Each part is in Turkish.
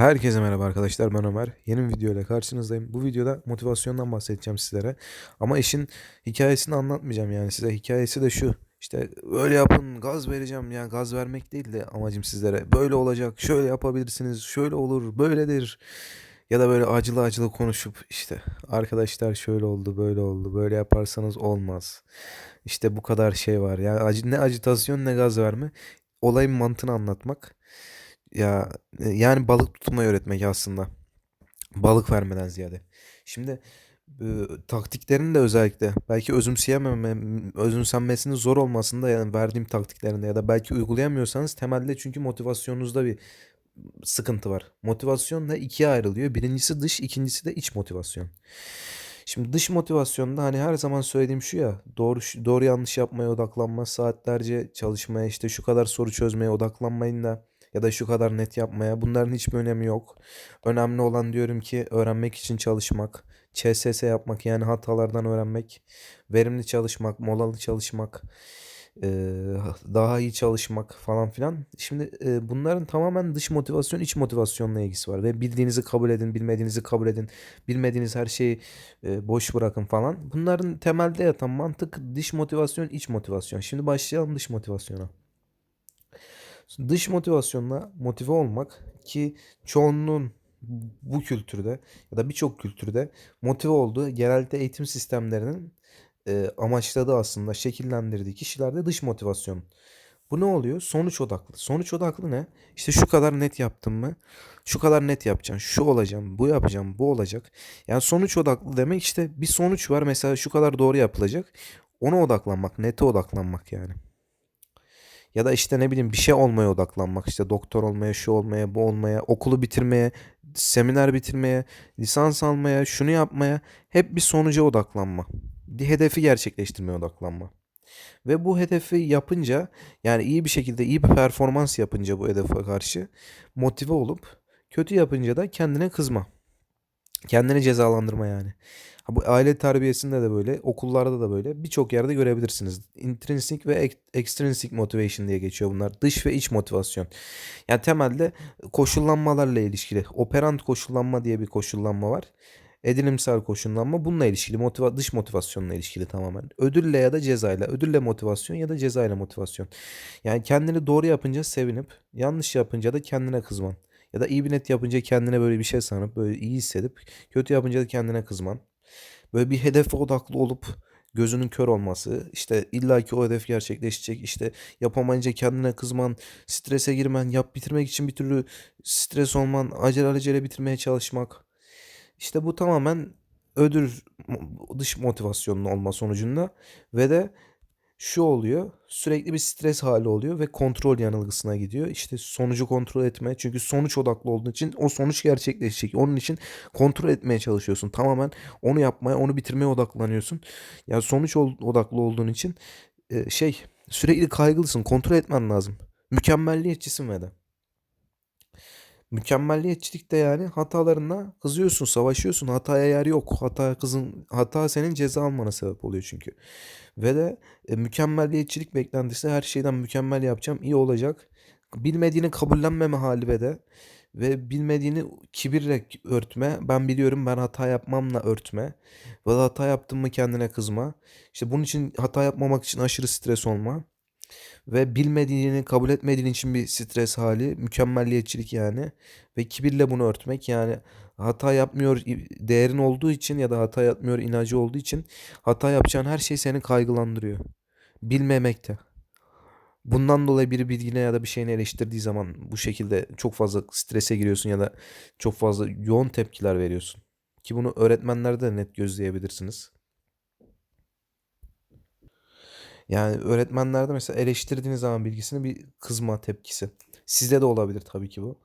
Herkese merhaba arkadaşlar ben Ömer. Yeni bir video ile karşınızdayım. Bu videoda motivasyondan bahsedeceğim sizlere. Ama işin hikayesini anlatmayacağım yani size. Hikayesi de şu. İşte öyle yapın gaz vereceğim yani gaz vermek değil de amacım sizlere. Böyle olacak şöyle yapabilirsiniz şöyle olur böyledir. Ya da böyle acılı acılı konuşup işte arkadaşlar şöyle oldu böyle oldu böyle yaparsanız olmaz. İşte bu kadar şey var. Yani ne ajitasyon ne gaz verme. Olayın mantığını anlatmak. Ya e, yani balık tutmayı öğretmek aslında. Balık vermeden ziyade. Şimdi e, taktiklerini de özellikle belki özümseyememe, özümsenmesinin zor olmasında yani verdiğim taktiklerinde ya da belki uygulayamıyorsanız temelde çünkü motivasyonunuzda bir sıkıntı var. Motivasyon da ikiye ayrılıyor. Birincisi dış, ikincisi de iç motivasyon. Şimdi dış motivasyonda hani her zaman söylediğim şu ya doğru doğru yanlış yapmaya odaklanma, saatlerce çalışmaya işte şu kadar soru çözmeye odaklanmayın da ya da şu kadar net yapmaya bunların hiçbir önemi yok. Önemli olan diyorum ki öğrenmek için çalışmak, ÇSS yapmak yani hatalardan öğrenmek, verimli çalışmak, molalı çalışmak, daha iyi çalışmak falan filan. Şimdi bunların tamamen dış motivasyon, iç motivasyonla ilgisi var ve bildiğinizi kabul edin, bilmediğinizi kabul edin, bilmediğiniz her şeyi boş bırakın falan. Bunların temelde yatan mantık dış motivasyon, iç motivasyon. Şimdi başlayalım dış motivasyona. Dış motivasyonla motive olmak ki çoğunluğun bu kültürde ya da birçok kültürde motive olduğu genelde eğitim sistemlerinin e, amaçladığı aslında şekillendirdiği kişilerde dış motivasyon. Bu ne oluyor? Sonuç odaklı. Sonuç odaklı ne? İşte şu kadar net yaptım mı? Şu kadar net yapacaksın. Şu olacağım, bu yapacağım, bu olacak. Yani sonuç odaklı demek işte bir sonuç var. Mesela şu kadar doğru yapılacak. Ona odaklanmak, nete odaklanmak yani. Ya da işte ne bileyim bir şey olmaya odaklanmak. işte doktor olmaya, şu olmaya, bu olmaya, okulu bitirmeye, seminer bitirmeye, lisans almaya, şunu yapmaya. Hep bir sonuca odaklanma. Bir hedefi gerçekleştirmeye odaklanma. Ve bu hedefi yapınca yani iyi bir şekilde iyi bir performans yapınca bu hedefe karşı motive olup kötü yapınca da kendine kızma. Kendini cezalandırma yani. Ha, bu aile terbiyesinde de böyle, okullarda da böyle birçok yerde görebilirsiniz. Intrinsic ve extrinsic motivation diye geçiyor bunlar. Dış ve iç motivasyon. Yani temelde koşullanmalarla ilişkili. Operant koşullanma diye bir koşullanma var. Edinimsel koşullanma bununla ilişkili. Motiva dış motivasyonla ilişkili tamamen. Ödülle ya da cezayla. Ödülle motivasyon ya da cezayla motivasyon. Yani kendini doğru yapınca sevinip yanlış yapınca da kendine kızman. Ya da iyi bir net yapınca kendine böyle bir şey sanıp böyle iyi hissedip kötü yapınca da kendine kızman. Böyle bir hedefe odaklı olup gözünün kör olması, işte illaki o hedef gerçekleşecek, işte yapamayınca kendine kızman, strese girmen, yap bitirmek için bir türlü stres olman, acele acele bitirmeye çalışmak. İşte bu tamamen ödül dış motivasyonun olma sonucunda ve de şu oluyor. Sürekli bir stres hali oluyor ve kontrol yanılgısına gidiyor. İşte sonucu kontrol etme. Çünkü sonuç odaklı olduğu için o sonuç gerçekleşecek. Onun için kontrol etmeye çalışıyorsun. Tamamen onu yapmaya, onu bitirmeye odaklanıyorsun. Yani sonuç odaklı olduğun için e, şey sürekli kaygılısın. Kontrol etmen lazım. Mükemmelliyetçisin ve de. Mükemmelliyetçilik de yani hatalarına kızıyorsun, savaşıyorsun. Hataya yer yok. Hata kızın hata senin ceza almana sebep oluyor çünkü. Ve de e, mükemmelliyetçilik beklentisi her şeyden mükemmel yapacağım, iyi olacak. Bilmediğini kabullenmeme hali ve de ve bilmediğini kibirle örtme. Ben biliyorum ben hata yapmamla örtme. Ve hata yaptım mı kendine kızma. İşte bunun için hata yapmamak için aşırı stres olma. Ve bilmediğini kabul etmediğin için bir stres hali. Mükemmelliyetçilik yani. Ve kibirle bunu örtmek yani hata yapmıyor değerin olduğu için ya da hata yapmıyor inancı olduğu için hata yapacağın her şey seni kaygılandırıyor. Bilmemekte. Bundan dolayı biri bilgine ya da bir şeyini eleştirdiği zaman bu şekilde çok fazla strese giriyorsun ya da çok fazla yoğun tepkiler veriyorsun. Ki bunu öğretmenlerde de net gözleyebilirsiniz. Yani öğretmenlerde mesela eleştirdiğiniz zaman bilgisini bir kızma tepkisi. Sizde de olabilir tabii ki bu.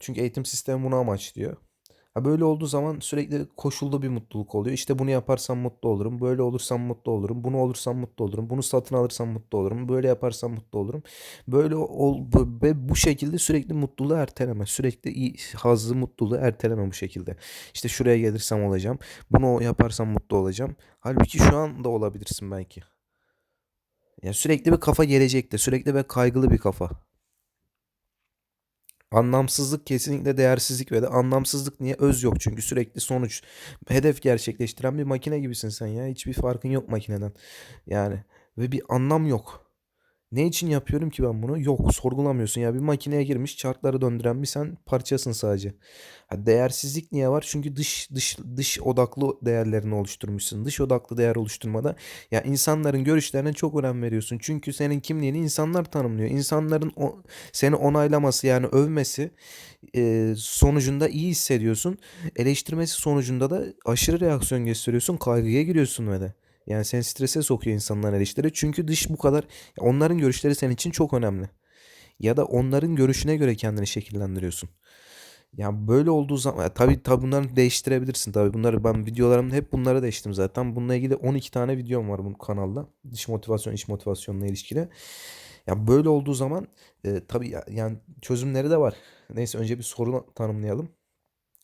Çünkü eğitim sistemi bunu amaçlıyor. Ha böyle olduğu zaman sürekli koşullu bir mutluluk oluyor. İşte bunu yaparsam mutlu olurum. Böyle olursam mutlu olurum. Bunu olursam mutlu olurum. Bunu satın alırsam mutlu olurum. Böyle yaparsam mutlu olurum. Böyle ol ve bu şekilde sürekli mutluluğu erteleme. Sürekli iyi, hazzı mutluluğu erteleme bu şekilde. İşte şuraya gelirsem olacağım. Bunu yaparsam mutlu olacağım. Halbuki şu anda olabilirsin belki. Yani sürekli bir kafa gelecekte. Sürekli ve kaygılı bir kafa. Anlamsızlık kesinlikle değersizlik ve de anlamsızlık niye? Öz yok çünkü sürekli sonuç. Hedef gerçekleştiren bir makine gibisin sen ya. Hiçbir farkın yok makineden. Yani ve bir anlam yok. Ne için yapıyorum ki ben bunu? Yok sorgulamıyorsun ya. Bir makineye girmiş çarkları döndüren bir sen parçasın sadece. Ha, değersizlik niye var? Çünkü dış dış dış odaklı değerlerini oluşturmuşsun. Dış odaklı değer oluşturmada ya insanların görüşlerine çok önem veriyorsun. Çünkü senin kimliğini insanlar tanımlıyor. İnsanların o, seni onaylaması yani övmesi e, sonucunda iyi hissediyorsun. Eleştirmesi sonucunda da aşırı reaksiyon gösteriyorsun. Kaygıya giriyorsun ve de. Yani seni strese sokuyor insanların eleştiri. Çünkü dış bu kadar onların görüşleri senin için çok önemli. Ya da onların görüşüne göre kendini şekillendiriyorsun. Ya böyle olduğu zaman tabii tabii bunları değiştirebilirsin tabii. Bunları ben videolarımda hep bunları değiştim zaten. Bununla ilgili 12 tane videom var bu kanalda. Dış motivasyon, iç motivasyonla ilişkili. Ya böyle olduğu zaman e, tabii ya- yani çözümleri de var. Neyse önce bir sorun tanımlayalım.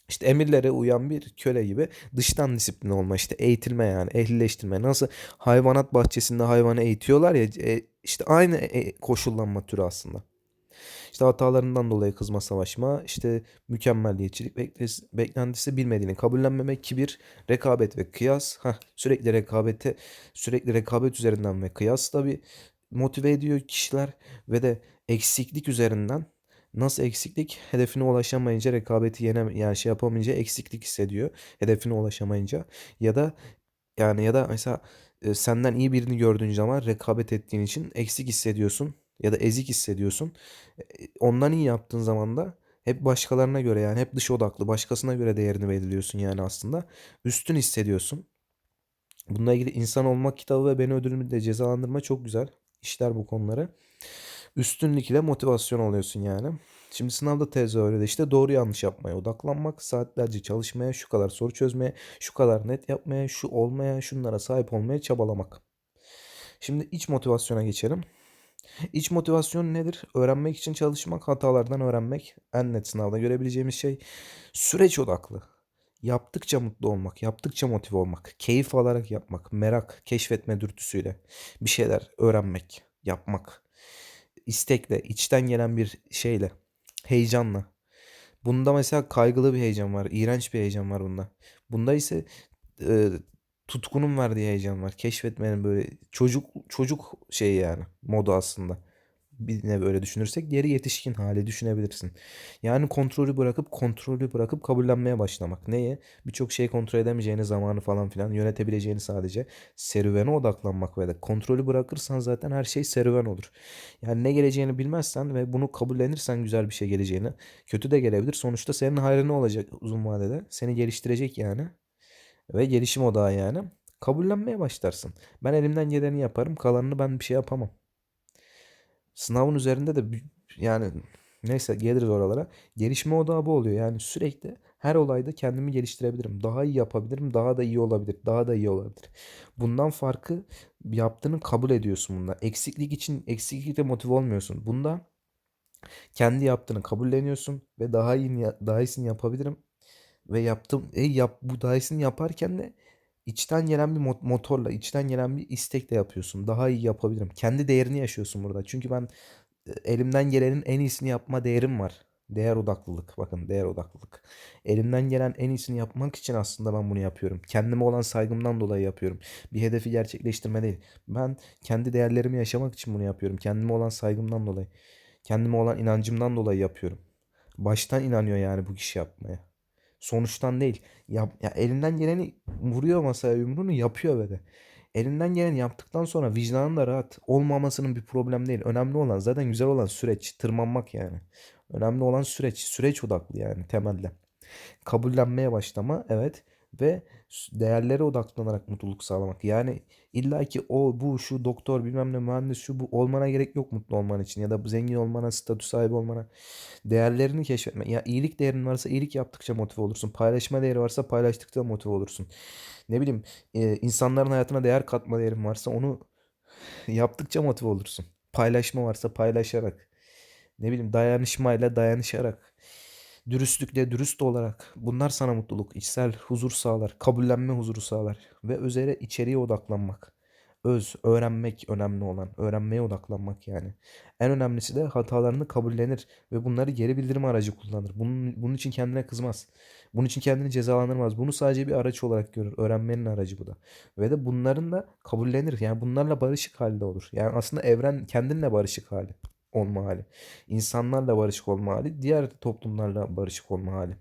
İşte emirlere uyan bir köle gibi dıştan disiplin olma işte eğitilme yani ehlileştirme. Nasıl hayvanat bahçesinde hayvanı eğitiyorlar ya e, işte aynı e, koşullanma türü aslında. İşte hatalarından dolayı kızma savaşma, işte mükemmelliyetçilik beklentisi, beklentisi bilmediğini kabullenmemek, kibir, rekabet ve kıyas. Heh, sürekli rekabete, sürekli rekabet üzerinden ve kıyas da bir motive ediyor kişiler ve de eksiklik üzerinden nasıl eksiklik hedefine ulaşamayınca rekabeti yene yani şey yapamayınca eksiklik hissediyor hedefine ulaşamayınca ya da yani ya da mesela e, senden iyi birini gördüğün zaman rekabet ettiğin için eksik hissediyorsun ya da ezik hissediyorsun. E, Ondan iyi yaptığın zaman da hep başkalarına göre yani hep dış odaklı başkasına göre değerini belirliyorsun yani aslında. Üstün hissediyorsun. Bununla ilgili İnsan Olmak kitabı ve Beni Ödülümü cezalandırma çok güzel işler bu konuları. Üstünlük ile motivasyon oluyorsun yani. Şimdi sınavda tez öyle de işte doğru yanlış yapmaya odaklanmak, saatlerce çalışmaya, şu kadar soru çözmeye, şu kadar net yapmaya, şu olmaya, şunlara sahip olmaya çabalamak. Şimdi iç motivasyona geçelim. İç motivasyon nedir? Öğrenmek için çalışmak, hatalardan öğrenmek. En net sınavda görebileceğimiz şey süreç odaklı. Yaptıkça mutlu olmak, yaptıkça motive olmak, keyif alarak yapmak, merak, keşfetme dürtüsüyle bir şeyler öğrenmek, yapmak, istekle, içten gelen bir şeyle, heyecanla. Bunda mesela kaygılı bir heyecan var, iğrenç bir heyecan var bunda. Bunda ise e, tutkunun verdiği heyecan var. Keşfetmenin böyle çocuk çocuk şeyi yani modu aslında. Bir nevi öyle düşünürsek diğeri yetişkin hali düşünebilirsin. Yani kontrolü bırakıp kontrolü bırakıp kabullenmeye başlamak. Neye? Birçok şey kontrol edemeyeceğini zamanı falan filan yönetebileceğini sadece serüvene odaklanmak ve de kontrolü bırakırsan zaten her şey serüven olur. Yani ne geleceğini bilmezsen ve bunu kabullenirsen güzel bir şey geleceğini kötü de gelebilir. Sonuçta senin hayrına olacak uzun vadede. Seni geliştirecek yani. Ve gelişim odağı yani. Kabullenmeye başlarsın. Ben elimden geleni yaparım. Kalanını ben bir şey yapamam. Sınavın üzerinde de yani neyse geliriz oralara. Gelişme odağı bu oluyor. Yani sürekli her olayda kendimi geliştirebilirim. Daha iyi yapabilirim. Daha da iyi olabilir. Daha da iyi olabilir. Bundan farkı yaptığını kabul ediyorsun bunda. Eksiklik için eksiklikle motive olmuyorsun. Bunda kendi yaptığını kabulleniyorsun ve daha iyi daha iyisini yapabilirim ve yaptım e yap bu daha iyisini yaparken de içten gelen bir mo- motorla, içten gelen bir istekle yapıyorsun. Daha iyi yapabilirim. Kendi değerini yaşıyorsun burada. Çünkü ben e, elimden gelenin en iyisini yapma değerim var. Değer odaklılık. Bakın değer odaklılık. Elimden gelen en iyisini yapmak için aslında ben bunu yapıyorum. Kendime olan saygımdan dolayı yapıyorum. Bir hedefi gerçekleştirme değil. Ben kendi değerlerimi yaşamak için bunu yapıyorum. Kendime olan saygımdan dolayı. Kendime olan inancımdan dolayı yapıyorum. Baştan inanıyor yani bu kişi yapmaya. Sonuçtan değil. Yap, ya elinden geleni vuruyor masaya yumruğunu yapıyor de. Elinden geleni yaptıktan sonra vicdanın da rahat. Olmamasının bir problem değil. Önemli olan zaten güzel olan süreç. Tırmanmak yani. Önemli olan süreç. Süreç odaklı yani temelde. Kabullenmeye başlama evet ve değerlere odaklanarak mutluluk sağlamak. Yani illa ki o bu şu doktor bilmem ne mühendis şu bu olmana gerek yok mutlu olman için ya da bu zengin olmana statü sahibi olmana değerlerini keşfetme. Ya iyilik değerin varsa iyilik yaptıkça motive olursun. Paylaşma değeri varsa paylaştıkça motive olursun. Ne bileyim e, insanların hayatına değer katma değerin varsa onu yaptıkça motive olursun. Paylaşma varsa paylaşarak. Ne bileyim dayanışmayla dayanışarak. Dürüstlükle dürüst olarak bunlar sana mutluluk, içsel huzur sağlar, kabullenme huzuru sağlar ve üzere içeriye odaklanmak. öz, öğrenmek önemli olan, öğrenmeye odaklanmak yani. En önemlisi de hatalarını kabullenir ve bunları geri bildirim aracı kullanır. Bunun, bunun için kendine kızmaz. Bunun için kendini cezalandırmaz. Bunu sadece bir araç olarak görür. Öğrenmenin aracı bu da. Ve de bunların da kabullenir. Yani bunlarla barışık halde olur. Yani aslında evren kendinle barışık hali olma hali. İnsanlarla barışık olma hali, diğer toplumlarla barışık olma hali.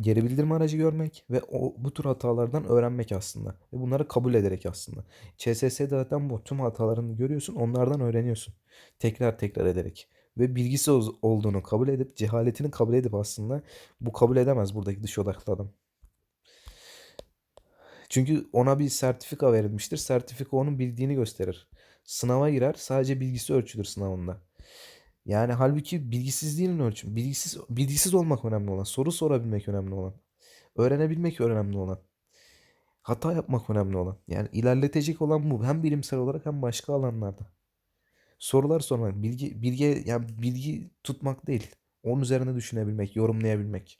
Geri bildirim aracı görmek ve o bu tür hatalardan öğrenmek aslında. Ve bunları kabul ederek aslında. CSS'de zaten bu. Tüm hatalarını görüyorsun, onlardan öğreniyorsun. Tekrar tekrar ederek. Ve bilgisi olduğunu kabul edip, cehaletini kabul edip aslında bu kabul edemez buradaki dış odaklı adam. Çünkü ona bir sertifika verilmiştir. Sertifika onun bildiğini gösterir. Sınava girer, sadece bilgisi ölçülür sınavında. Yani halbuki bilgisizliğinin ölçümü. Bilgisiz, bilgisiz olmak önemli olan. Soru sorabilmek önemli olan. Öğrenebilmek önemli olan. Hata yapmak önemli olan. Yani ilerletecek olan bu. Hem bilimsel olarak hem başka alanlarda. Sorular sormak. Bilgi, bilgi, yani bilgi tutmak değil. Onun üzerine düşünebilmek, yorumlayabilmek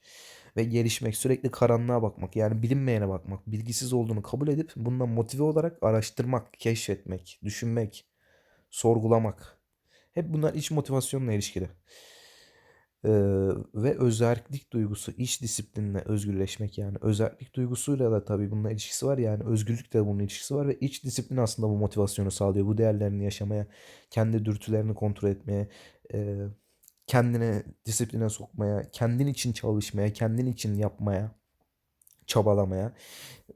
ve gelişmek, sürekli karanlığa bakmak, yani bilinmeyene bakmak, bilgisiz olduğunu kabul edip bundan motive olarak araştırmak, keşfetmek, düşünmek, sorgulamak. Hep bunlar iç motivasyonla ilişkili. Ee, ve özerklik duygusu, iç disiplinle özgürleşmek yani. Özerklik duygusuyla da tabii bununla ilişkisi var yani. Özgürlükle de bunun ilişkisi var ve iç disiplin aslında bu motivasyonu sağlıyor. Bu değerlerini yaşamaya, kendi dürtülerini kontrol etmeye, e, kendine disipline sokmaya, kendin için çalışmaya, kendin için yapmaya, çabalamaya.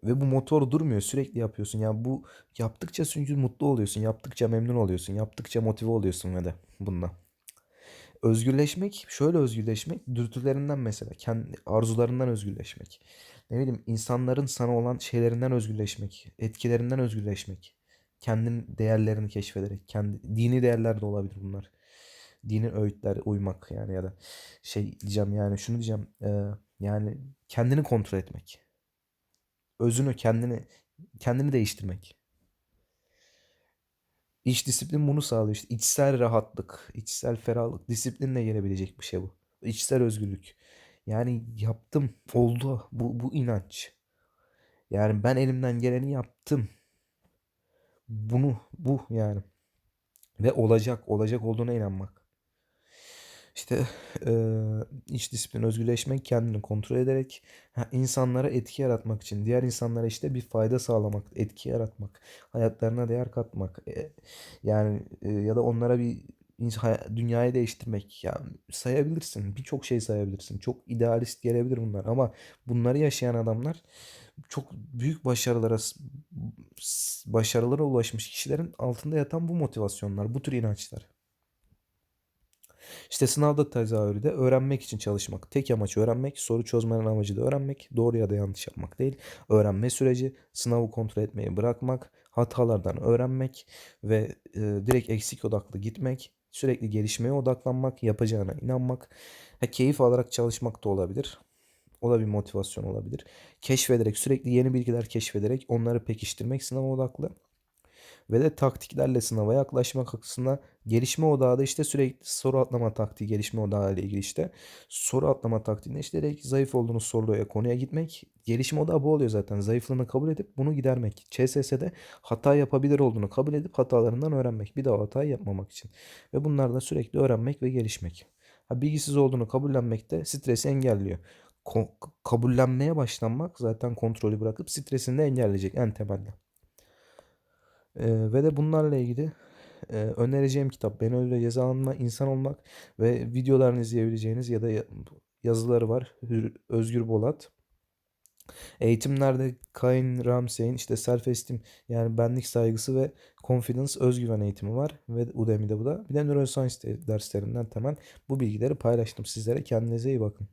Ve bu motor durmuyor. Sürekli yapıyorsun. Yani bu yaptıkça çünkü mutlu oluyorsun. Yaptıkça memnun oluyorsun. Yaptıkça motive oluyorsun ve de bununla. Özgürleşmek, şöyle özgürleşmek, dürtülerinden mesela, kendi arzularından özgürleşmek. Ne bileyim insanların sana olan şeylerinden özgürleşmek, etkilerinden özgürleşmek. Kendin değerlerini keşfederek, kendi dini değerler de olabilir bunlar. Dini öğütler uymak yani ya da şey diyeceğim yani şunu diyeceğim e, yani kendini kontrol etmek. Özünü kendini kendini değiştirmek. İç disiplin bunu sağlıyor işte. İçsel rahatlık, içsel ferahlık, disiplinle gelebilecek bir şey bu. İçsel özgürlük. Yani yaptım, oldu. Bu, bu inanç. Yani ben elimden geleni yaptım. Bunu, bu yani. Ve olacak, olacak olduğuna inanmak. İşte eee, iç disiplin, özgürleşmek, kendini kontrol ederek insanlara etki yaratmak için, diğer insanlara işte bir fayda sağlamak, etki yaratmak, hayatlarına değer katmak, e, yani e, ya da onlara bir dünyayı değiştirmek. Ya sayabilirsin, birçok şey sayabilirsin. Çok idealist gelebilir bunlar ama bunları yaşayan adamlar çok büyük başarılara başarılara ulaşmış kişilerin altında yatan bu motivasyonlar, bu tür inançlar. İşte sınavda tezahürü de öğrenmek için çalışmak. Tek amaç öğrenmek. Soru çözmenin amacı da öğrenmek. Doğru ya da yanlış yapmak değil. Öğrenme süreci. Sınavı kontrol etmeyi bırakmak. Hatalardan öğrenmek. Ve e, direkt eksik odaklı gitmek. Sürekli gelişmeye odaklanmak. Yapacağına inanmak. Ha, keyif alarak çalışmak da olabilir. O da bir motivasyon olabilir. Keşfederek, sürekli yeni bilgiler keşfederek onları pekiştirmek sınava odaklı ve de taktiklerle sınava yaklaşmak açısından gelişme odağı da işte sürekli soru atlama taktiği gelişme odağı ile ilgili işte soru atlama taktiğinde işte direkt zayıf olduğunuz soruya konuya gitmek gelişme odağı bu oluyor zaten zayıflığını kabul edip bunu gidermek ÇSS'de hata yapabilir olduğunu kabul edip hatalarından öğrenmek bir daha hatayı yapmamak için ve bunlardan sürekli öğrenmek ve gelişmek. Ha, bilgisiz olduğunu kabullenmek de stresi engelliyor. Kabullenmeye başlanmak zaten kontrolü bırakıp stresini de engelleyecek en temelde. Ee, ve de bunlarla ilgili e, önereceğim kitap Beni Öldüre Cezalandırma İnsan Olmak ve videolarını izleyebileceğiniz ya da ya- yazıları var. Özgür Bolat. Eğitimlerde Cain Ramsey'in işte self esteem yani benlik saygısı ve confidence özgüven eğitimi var ve Udemy'de bu da. Bir de neuroscience de- derslerinden temel bu bilgileri paylaştım sizlere. Kendinize iyi bakın.